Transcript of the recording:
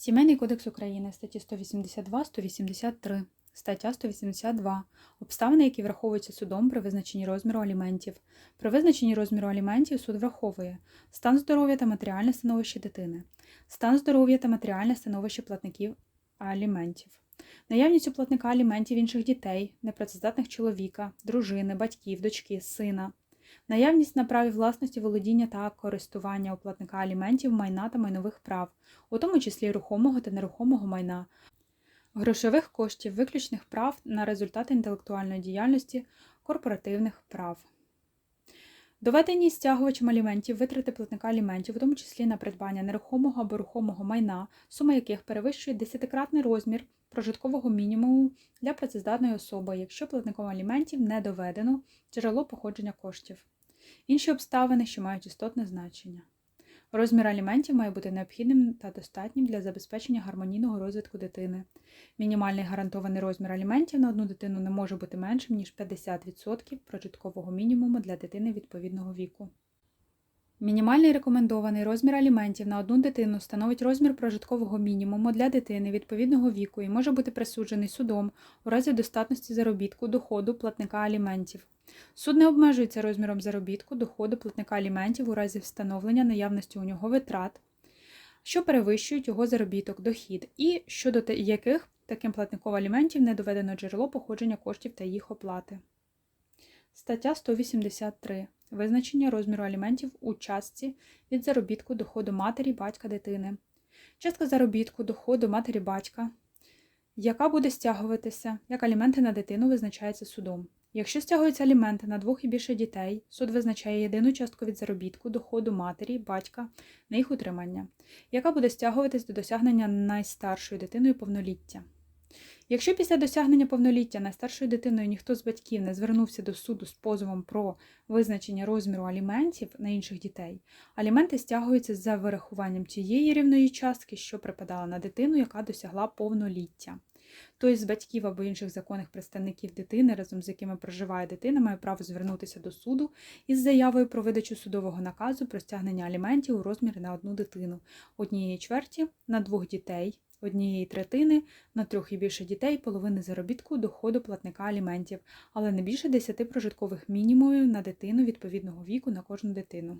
Сімейний кодекс України, статті 182, 183, стаття 182. Обставини, які враховуються судом при визначенні розміру аліментів. При визначенні розміру аліментів суд враховує стан здоров'я та матеріальне становище дитини, стан здоров'я та матеріальне становище платників аліментів, наявність у платника аліментів інших дітей, непрацездатних чоловіка, дружини, батьків, дочки, сина, наявність на праві власності володіння та користування у платника аліментів майна та майнових прав, у тому числі рухомого та нерухомого майна, грошових коштів, виключних прав на результати інтелектуальної діяльності, корпоративних прав. Доведені стягувачем аліментів витрати платника аліментів, в тому числі на придбання нерухомого або рухомого майна, сума яких перевищує десятикратний розмір прожиткового мінімуму для працездатної особи, якщо платником аліментів не доведено джерело походження коштів. Інші обставини, що мають істотне значення. Розмір аліментів має бути необхідним та достатнім для забезпечення гармонійного розвитку дитини. Мінімальний гарантований розмір аліментів на одну дитину не може бути меншим, ніж 50% прожиткового мінімуму для дитини відповідного віку. Мінімальний рекомендований розмір аліментів на одну дитину становить розмір прожиткового мінімуму для дитини відповідного віку і може бути присуджений судом у разі достатності заробітку доходу платника аліментів. Суд не обмежується розміром заробітку доходу платника аліментів у разі встановлення наявності у нього витрат, що перевищують його заробіток, дохід, і щодо яких таким платником аліментів не доведено джерело походження коштів та їх оплати. Стаття 183. Визначення розміру аліментів у частці від заробітку доходу матері, батька дитини. Частка заробітку доходу матері батька, яка буде стягуватися як аліменти на дитину, визначається судом. Якщо стягуються аліменти на двох і більше дітей, суд визначає єдину частку від заробітку доходу матері, батька на їх утримання, яка буде стягуватись до досягнення найстаршою дитиною повноліття. Якщо після досягнення повноліття найстаршою дитиною ніхто з батьків не звернувся до суду з позовом про визначення розміру аліментів на інших дітей, аліменти стягуються за вирахуванням тієї рівної частки, що припадала на дитину, яка досягла повноліття. Той з батьків або інших законних представників дитини, разом з якими проживає дитина, має право звернутися до суду із заявою про видачу судового наказу про стягнення аліментів у розмірі на одну дитину, однієї чверті на двох дітей, однієї третини на трьох і більше дітей, половини заробітку доходу платника аліментів, але не більше 10 прожиткових мінімумів на дитину відповідного віку на кожну дитину.